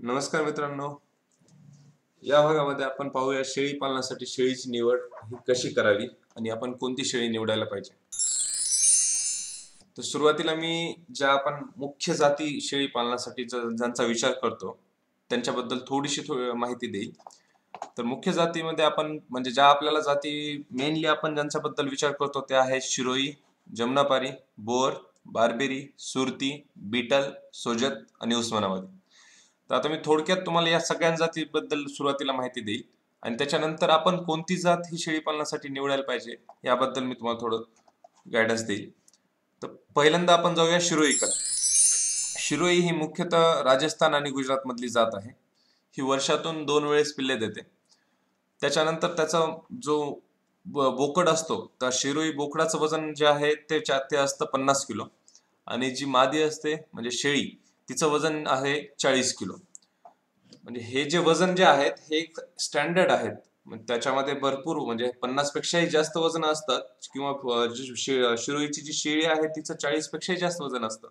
नमस्कार मित्रांनो. या भागामध्ये आपण पाहूया शेळी पालनासाठी शेळीची निवड ही कशी करावी आणि आपण कोणती शेळी निवडायला पाहिजे. तर सुरुवातीला मी ज्या आपण मुख्य जाती शेळी पालनासाठी ज्यांचा विचार करतो त्यांच्याबद्दल थोडीशी थो- माहिती देईल. तर मुख्य जातीमध्ये आपण म्हणजे ज्या आपल्याला जाती मेनली आपण ज्यांच्याबद्दल विचार करतो त्या आहेत शिरोई जमुनापारी बोर बारबेरी सुरती बीटल सोजत आणि उस्मानाबादी. तर आता मी थोडक्यात तुम्हाला या सगळ्या जातीबद्दल सुरुवातीला माहिती देईल. आणि त्याच्यानंतर आपण कोणती जात ही शेळी पालनासाठी निवडायला पाहिजे याबद्दल मी तुम्हाला थोडं गायडन्स देईल. तर पहिल्यांदा आपण जाऊया शिरोईकडे. शिरोई ही मुख्यतः राजस्थान आणि गुजरातमधली जात आहे. ही वर्षातून दोन वेळेस पिल्ले देते. त्याच्यानंतर त्याचा जो ब- बोकड असतो त्या शिरोई बोकडाचं वजन जे आहे ते चा- ते असतं पन्नास किलो. आणि जी मादी असते म्हणजे शेळी तिचं वजन आहे चाळीस किलो. म्हणजे हे जे वजन जे आहेत हे स्टँडर्ड आहेत. त्याच्यामध्ये भरपूर म्हणजे पन्नास पेक्षाही जास्त वजन असतात किंवा जी शिरोईची जी शेळी आहे तिचं चाळीस पेक्षाही जास्त वजन असतं.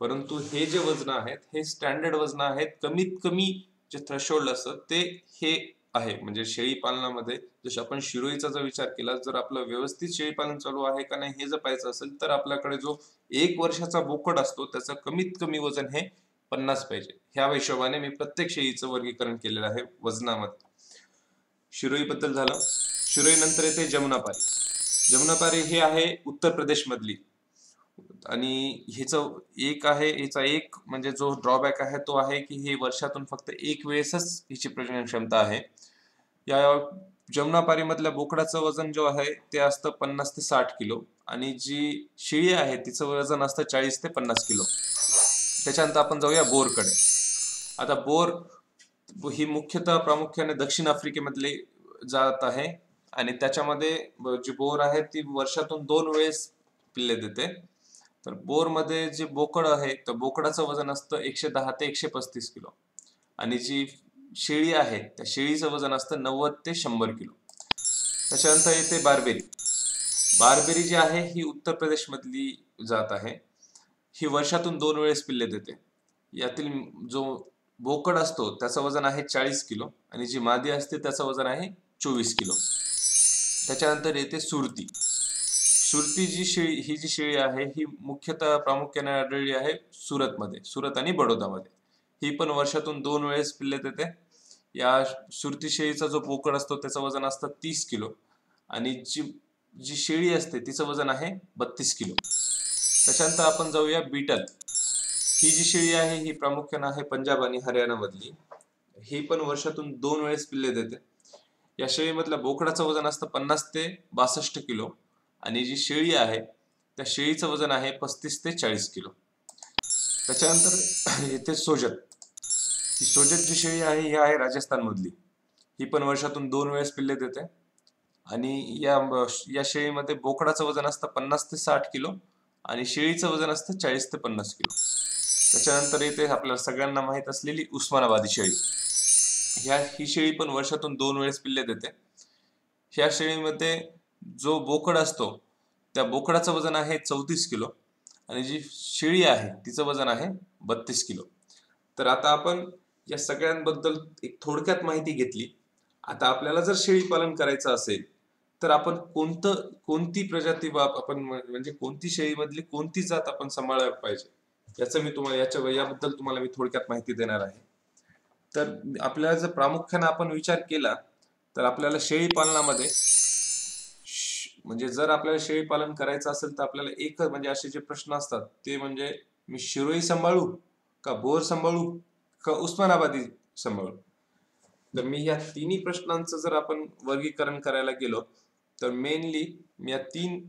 परंतु हे जे वजन आहेत हे स्टँडर्ड वजन आहेत कमीत कमी जे थ्रेशोल्ड असतं ते हे आहे. म्हणजे शेळी पालनामध्ये जसं आपण शिरोईचा जर विचार केला जर आपलं व्यवस्थित शेळी पालन चालू आहे का नाही हे जर पाहायचं असेल तर आपल्याकडे जो एक वर्षाचा बोकड असतो त्याचं कमीत कमी वजन हे पन्नास पाहिजे. ह्या हिशोबाने मी प्रत्येक शेळीचं वर्गीकरण केलेलं आहे वजनामध्ये. शिरोई बद्दल झालं. शिरोई नंतर येते जमुनापारी. जमुनापारी हे आहे उत्तर प्रदेश मधली आणि ह्याचं एक आहे ह्याचा एक म्हणजे जो ड्रॉबॅक आहे तो आहे की हे वर्षातून फक्त एक वेळेसच हिची प्रजनन क्षमता आहे. या जमुनापारीमधल्या बोकडाचं वजन जो आहे ते असतं पन्नास ते साठ किलो आणि जी शिळी आहे तिचं वजन असतं चाळीस ते पन्नास किलो. त्याच्यानंतर आपण जाऊया बोरकडे. आता बोर ही मुख्यतः प्रामुख्याने दक्षिण आफ्रिकेमधली जात आहे आणि त्याच्यामध्ये जी बोर आहे ती वर्षातून दोन वेळेस पिल्ले देते. तर बोरमध्ये जे बोकड आहे तर बोकडाचं वजन असतं एकशे दहा ते एकशे पस्तीस किलो. आणि जी शेळी आहे त्या शेळीचं वजन असतं नव्वद ते शंभर किलो. त्याच्यानंतर येते बारबेरी. बारबेरी जी आहे ही उत्तर प्रदेशमधली जात आहे. ही वर्षातून दोन वेळेस पिल्ले देते. यातील जो बोकड असतो त्याचं वजन आहे चाळीस किलो. आणि जी मादी असते त्याचं वजन आहे चोवीस किलो. त्याच्यानंतर येते सुरती. सुरती जी शेळी ही जी शेळी आहे ही मुख्यतः प्रामुख्याने आढळली आहे सुरतमध्ये सुरत आणि बडोदामध्ये. ही पण वर्षातून दोन वेळेस पिल्ले देते या सुरती शेळीचा जो पोकळ असतो त्याचं वजन असतं तीस किलो. आणि जी जी शेळी असते तिचं वजन आहे बत्तीस किलो. त्याच्यानंतर आपण जाऊया बीटल. ही जी शेळी आहे ही प्रामुख्याने आहे पंजाब आणि हरियाणामधली. ही पण वर्षातून दोन वेळेस पिल्ले देते या शेळीमधल्या बोकडाचं वजन असतं पन्नास ते बासष्ट किलो. आणि जी शेळी आहे त्या शेळीचं वजन आहे पस्तीस ते चाळीस किलो. त्याच्यानंतर येते सोजत. ही सोजत जी शेळी आहे ही आहे राजस्थानमधली. ही पण वर्षातून दोन वेळेस पिल्ले देते. आणि या या शेळीमध्ये बोकडाचं वजन असतं पन्नास ते साठ किलो आणि शेळीचं वजन असतं चाळीस ते पन्नास किलो. त्याच्यानंतर येते आपल्याला सगळ्यांना माहीत असलेली उस्मानाबादी शेळी. ह्या ही शेळी पण वर्षातून दोन वेळेस पिल्ले देते. ह्या शेळीमध्ये जो बोकड असतो त्या बोकडाचं वजन आहे चौतीस किलो आणि जी शेळी आहे तिचं वजन आहे बत्तीस किलो. तर आता आपण या सगळ्यांबद्दल एक थोडक्यात माहिती घेतली. आता आपल्याला जर शेळी पालन करायचं असेल तर आपण कोणतं कोणती प्रजाती बाप आपण म्हणजे कोणती शेळीमधली कोणती जात आपण सांभाळायला पाहिजे? याचं मी तुम्हाला याच्या याबद्दल तुम्हाला मी थोडक्यात माहिती देणार आहे. तर आपल्याला जर प्रामुख्याने आपण विचार केला तर आपल्याला शेळी पालनामध्ये म्हणजे जर आपल्याला शेळी पालन करायचं असेल तर आपल्याला एक म्हणजे असे जे प्रश्न असतात ते म्हणजे मी शिरोई सांभाळू का बोर सांभाळू का उस्मानाबादी सांभाळू? तर मी या तिन्ही प्रश्नांचं जर आपण वर्गीकरण करायला गेलो तर मेनली मी या तीन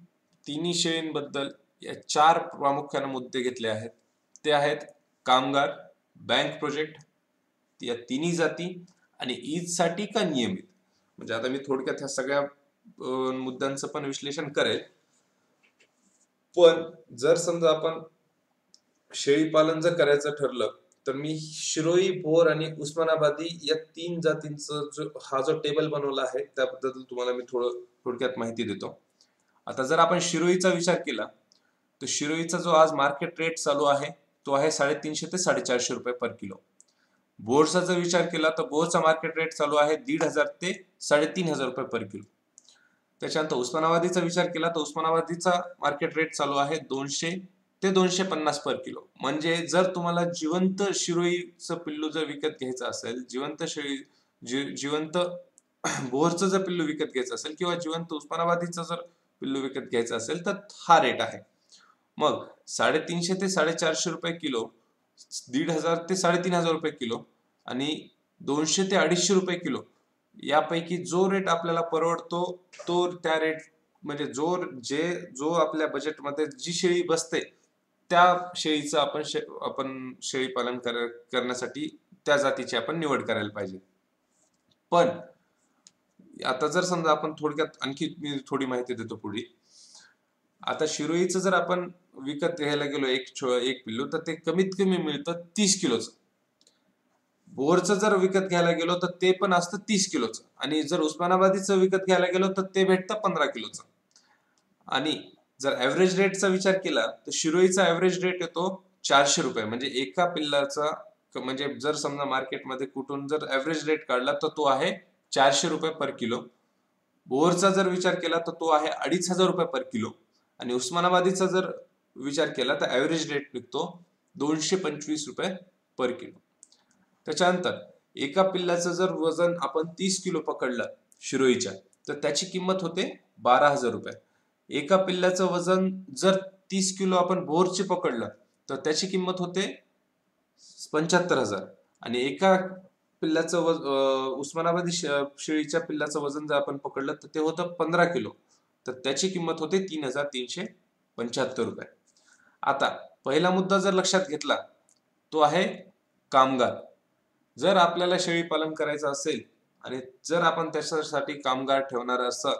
तिन्ही शेळींबद्दल या चार प्रामुख्याने मुद्दे घेतले आहेत. ते आहेत कामगार बँक प्रोजेक्ट या तिन्ही जाती आणि ईदसाठी का नियमित? म्हणजे आता मी थोडक्यात ह्या सगळ्या मुद्द्यांचं पण विश्लेषण करेल. पण जर समजा आपण शेळी पालन जर करायचं ठरलं तर मी शिरोई भोर आणि उस्मानाबादी या तीन जातींचा जो हा जो टेबल बनवला आहे त्याबद्दल तुम्हाला मी थोडं थोडक्यात माहिती देतो. आता जर आपण शिरोईचा विचार केला तर शिरोईचा जो आज मार्केट रेट चालू आहे तो आहे साडेतीनशे ते साडेचारशे रुपये पर किलो बोरचा जर विचार केला तर बोरचा मार्केट रेट चालू आहे दीड हजार ते साडेतीन हजार रुपये पर किलो त्याच्यानंतर उस्मानाबादीचा विचार केला तर उस्मानाबादीचा मार्केट रेट चालू आहे दोनशे ते दोनशे पन्नास पर किलो म्हणजे जर तुम्हाला जिवंत शिरोईचं पिल्लू जर विकत घ्यायचं असेल जिवंत शिरोई जी जिवंत बोहरचं जर पिल्लू विकत घ्यायचं असेल किंवा जिवंत उस्मानाबादीचं जर पिल्लू विकत घ्यायचं असेल तर हा रेट आहे. मग साडेतीनशे ते साडेचारशे रुपये किलो दीड हजार ते साडेतीन हजार रुपये किलो आणि दोनशे ते अडीचशे रुपये किलो यापैकी जो रेट आपल्याला परवडतो तो त्या रेट म्हणजे जो जे जो आपल्या बजेटमध्ये जी शेळी बसते त्या शेळीचं आपण शे, आपण शेळी पालन कर, करण्यासाठी त्या जातीची आपण निवड करायला पाहिजे. पण आता जर समजा आपण थोडक्यात आणखी मी थोडी माहिती देतो पुढे. आता शिरोईचं जर आपण विकत घ्यायला गेलो एक छो- एक पिल्लू तर ते कमीत कमी मिळतं तीस किलोचं. बोरचं जर विकत घ्यायला गेलो तर ते पण असतं तीस किलोचं. आणि जर उस्मानाबादीचं विकत घ्यायला गेलो तर ते भेटतं पंधरा किलोचं. आणि जर ऍव्हरेज रेटचा विचार केला तर शिरोईचा ऍव्हरेज रेट येतो चारशे रुपये. म्हणजे एका पिल्लाचा म्हणजे जर समजा मार्केटमध्ये कुठून जर ऍव्हरेज रेट काढला तर तो आहे चारशे रुपये पर किलो. बोरचा जर विचार केला तर तो आहे अडीच हजार रुपये पर किलो. आणि उस्मानाबादीचा जर विचार केला तर ऍव्हरेज रेट निघतो दोनशे पंचवीस रुपये पर किलो. त्याच्यानंतर एका पिल्लाचं जर वजन आपण तीस किलो पकडलं शिरोईच्या तर त्याची किंमत होते बारा हजार रुपये. एका पिल्लाचं वजन जर तीस किलो आपण बोरचे पकडलं तर त्याची किंमत होते पंच्याहत्तर हजार. आणि एका पिल्लाचं वज उस्मानाबादी शेळीच्या पिल्लाचं वजन जर आपण पकडलं तर ते होतं पंधरा किलो. तर त्याची किंमत होते तीन हजार तीनशे पंच्याहत्तर रुपये. आता पहिला मुद्दा जर लक्षात घेतला तो आहे कामगार. जर आपल्याला शेळी पालन करायचं असेल आणि जर आपण त्याच्यासाठी कामगार ठेवणार असाल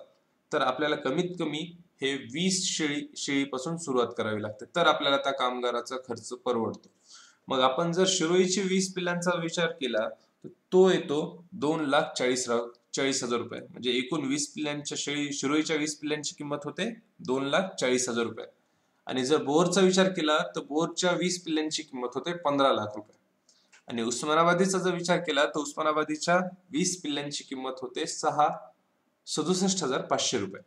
तर आपल्याला कमीत कमी हे वीस शेळी शेळीपासून सुरुवात करावी लागते. तर आपल्याला त्या कामगाराचा खर्च परवडतो. मग आपण जर शिरोईची वीस पिल्लांचा विचार केला तर तो येतो दोन लाख चाळीस चाळीस हजार रुपये. म्हणजे एकूण वीस पिल्लांच्या शेळी शिरोईच्या वीस पिल्लांची किंमत होते दोन लाख चाळीस हजार रुपये. आणि जर बोरचा विचार केला तर बोरच्या वीस पिल्लांची किंमत होते पंधरा लाख रुपये. आणि उस्मानाबादीचा जर विचार केला तर उस्मानाबादीच्या वीस पिल्ल्यांची किंमत होते सहा सदुसष्ट हजार पाचशे रुपये.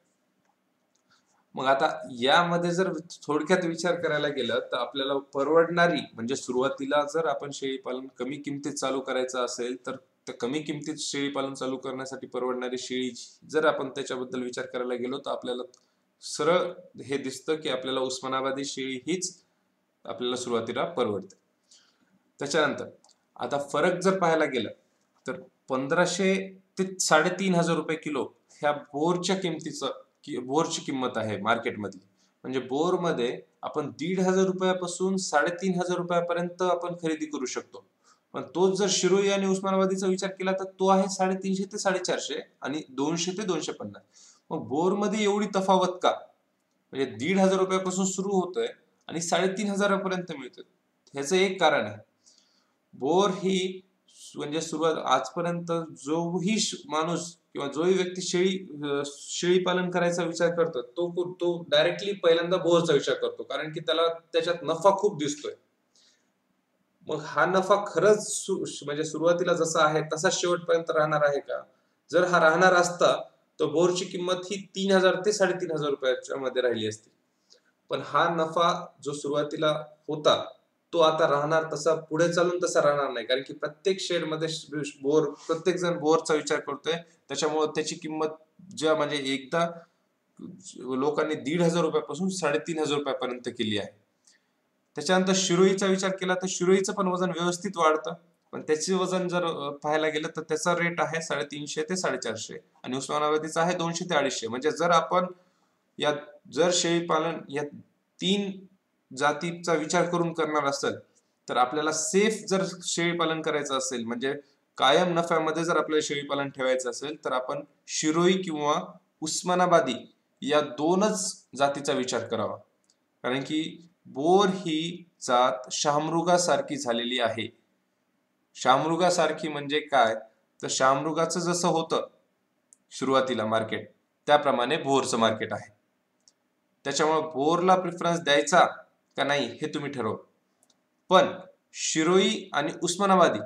मग आता यामध्ये जर थोडक्यात विचार करायला गेलं तर आपल्याला परवडणारी म्हणजे सुरुवातीला जर आपण शेळी पालन कमी किमतीत चालू करायचं असेल तर कमी किमतीत शेळी पालन चालू करण्यासाठी परवडणारी शेळी जर आपण त्याच्याबद्दल विचार करायला गेलो तर आपल्याला सरळ हे दिसतं की आपल्याला उस्मानाबादी शेळी हीच आपल्याला सुरुवातीला परवडते. त्याच्यानंतर आता फरक जर पाहायला गेला तर पंधराशे ते साडेतीन हजार रुपये किलो ह्या बोरच्या किमतीचं कि बोरची किंमत आहे मार्केटमधली. म्हणजे बोरमध्ये आपण दीड हजार रुपयापासून साडेतीन हजार रुपयापर्यंत आपण खरेदी करू शकतो. पण तोच जर शिरोई आणि उस्मानाबादीचा विचार केला तर तो आहे साडेतीनशे ते साडेचारशे आणि दोनशे ते दोनशे पन्नास. मग बोरमध्ये एवढी तफावत का? म्हणजे दीड हजार रुपयापासून सुरू होतोय आणि साडेतीन हजारापर्यंत मिळतोय. ह्याचं एक कारण आहे. बोर ही म्हणजे सुरुवात आजपर्यंत जोही माणूस किंवा जोही व्यक्ती शेळी शेळी पालन करायचा विचार करतो तो तो डायरेक्टली पहिल्यांदा बोरचा विचार करतो. कारण की त्याला त्याच्यात नफा खूप दिसतोय. मग हा नफा खरंच म्हणजे सुरुवातीला जसा आहे तसा शेवटपर्यंत राहणार आहे का? जर हा राहणार असता तर बोरची किंमत ही तीन हजार ते साडेतीन हजार रुपयाच्या मध्ये राहिली असती. पण हा नफा जो सुरुवातीला होता तो आता राहणार तसा पुढे चालून तसा राहणार नाही. कारण की प्रत्येक शेडमध्ये बोर प्रत्येक जण बोरचा विचार करतोय. त्याच्यामुळे त्याची किंमत ज्या म्हणजे एकदा लोकांनी दीड हजार रुपयापासून साडेतीन हजार रुपयापर्यंत केली आहे. त्याच्यानंतर शिरोईचा विचार केला तर शिरोईचं पण वजन व्यवस्थित वाढतं. पण त्याचे वजन जर पाहायला गेलं तर त्याचा रेट आहे साडेतीनशे ते साडेचारशे. आणि उस्मानाबादीचा आहे दोनशे ते अडीचशे. म्हणजे जर आपण या जर शेळी पालन या तीन जातीचा विचार करून करणार असेल तर आपल्याला सेफ जर शेळीपालन करायचं असेल म्हणजे कायम नफ्यामध्ये जर आपल्याला शेळीपालन ठेवायचं असेल तर आपण शिरोई किंवा उस्मानाबादी या दोनच जातीचा विचार करावा. कारण की बोर ही जात शामरुगासारखी झालेली आहे. शामरुगासारखी म्हणजे काय? तर शामरुगाचं जसं होतं सुरुवातीला मार्केट त्याप्रमाणे बोरचं मार्केट आहे. त्याच्यामुळे बोरला प्रिफरन्स द्यायचा का नाही हे तुम्ही ठरवा. पण शिरोई आणि उस्मानाबादी